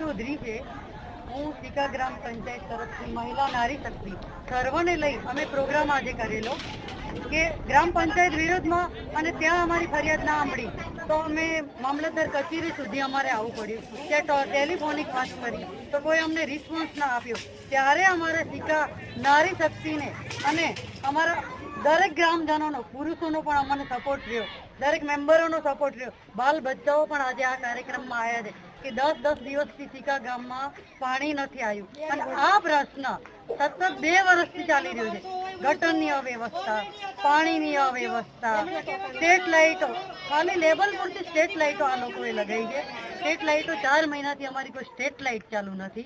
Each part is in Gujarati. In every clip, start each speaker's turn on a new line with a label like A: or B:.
A: ચૌધરી છે. હું શિકા ગ્રામ પંચાયત તરફથી મહિલા નારી શક્તિ સર્વને લઈ અમે પ્રોગ્રામ આજે કરેલો કે ગ્રામ પંચાયત વિરોધમાં અને ત્યાં અમારી ફરિયાદ ના સાંભળી. તો અમે મામલતદાર કચેરી સુધી અમારે આવવું પડ્યું ત્યાં ટેલિફોનિક વાત કરી. તો કોઈ અમને રિસ્પોન્સ ના આપ્યો. ત્યારે અમારા સિક્કા નારી શક્તિને અને અમારા દરેક ગ્રામજનોનો, પુરુષોનો પણ અમને સપોર્ટ રહ્યો. દરેક મેમ્બરોનો સપોર્ટ રહ્યો. બાલ બચ્ચાઓ પણ આજે આ કાર્યક્રમમાં આવ્યા છે કે દસ દસ દિવસથી સિકા ગામમાં પાણી નથી આવ્યું. અને આ પ્રશ્ન સતત બે વર્ષથી ચાલી રહ્યો છે. ગટરની અવ્યવસ્થા, પાણીની અવ્યવસ્થા, સ્ટેટ લાઇટો ખાલી લેબલ પૂરતી સ્ટેટ લાઇટો આ લોકોએ લગાવી છે. સ્ટેટ લાઇટો ચાર મહિનાથી અમારી કોઈ સ્ટેટ લાઇટ ચાલુ નથી.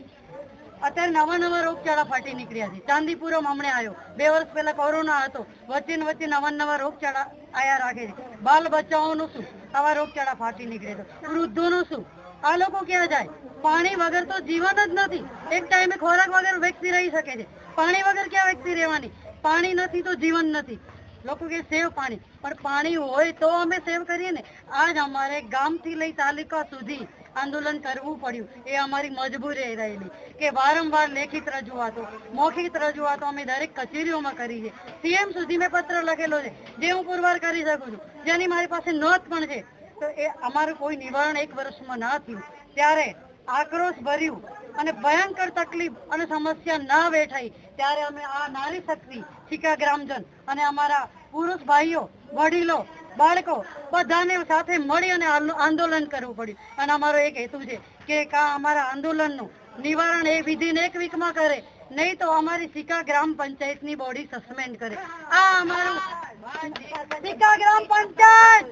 A: અત્યારે નવા નવા રોગચાળા ફાટી નીકળ્યા છે. ચાંદીપુરમ હમણે આવ્યો બે વર્ષ પહેલા કોરોના હતો. વચ્ચે વચ્ચે નવા નવા રોગચાળા આયા રાખે છે. બાલ બચ્ચાઓનું શું? આવા રોગચાળા ફાટી નીકળે છે. વૃદ્ધોનું શું? આ લોકો ક્યાં જાય? પાણી વગર તો જીવન જ નથી. એક ટાઈમે ખોરાક વગર વ્યક્તિ રહી શકે છે. પાણી વગર ક્યાં વ્યક્તિ રહેવાની? પાણી નથી તો જીવન નથી. લોકો કે સેવ પાણી. પણ પાણી હોય તો અમે સેવ કરીએ ને. આજ અમારે ગામથી લઈ તાલુકા સુધી આંદોલન કરવું પડ્યું. એ અમારી મજબૂરી રહેલી કે વારંવાર લેખિત રજૂઆતો. મૌખિક રજૂઆતો અમે દરેક કચેરીઓમાં કરી છે. સીએમ સુધી મેં પત્ર લખેલો છે. જે હું પુરવાર કરી શકું છું. જેની મારી પાસે નોંધ પણ છે. તો એ અમારું કોઈ નિવારણ એક વર્ષમાં ના થયું. ત્યારે આક્રોશ ભર્યું અને ભયંકર તકલીફ અને સમસ્યા ના વેઠાઈ. ત્યારે અમે આ નારી શક્તિ શિકા ગ્રામજન અને અમારા પુરુષ ભાઈઓ વડીલો બાળકો બધાને સાથે મળી અને આંદોલન કરવું પડ્યું. અને અમારો એક હેતુ છે કે કા અમારા આંદોલનનું નિવારણ એ વિધિને એક વીકમાં કરે નહીં તો અમારી સિકા ગ્રામ પંચાયતની બોડી સસ્પેન્ડ કરે. આ અમારું સિકા ગ્રામ પંચાયત!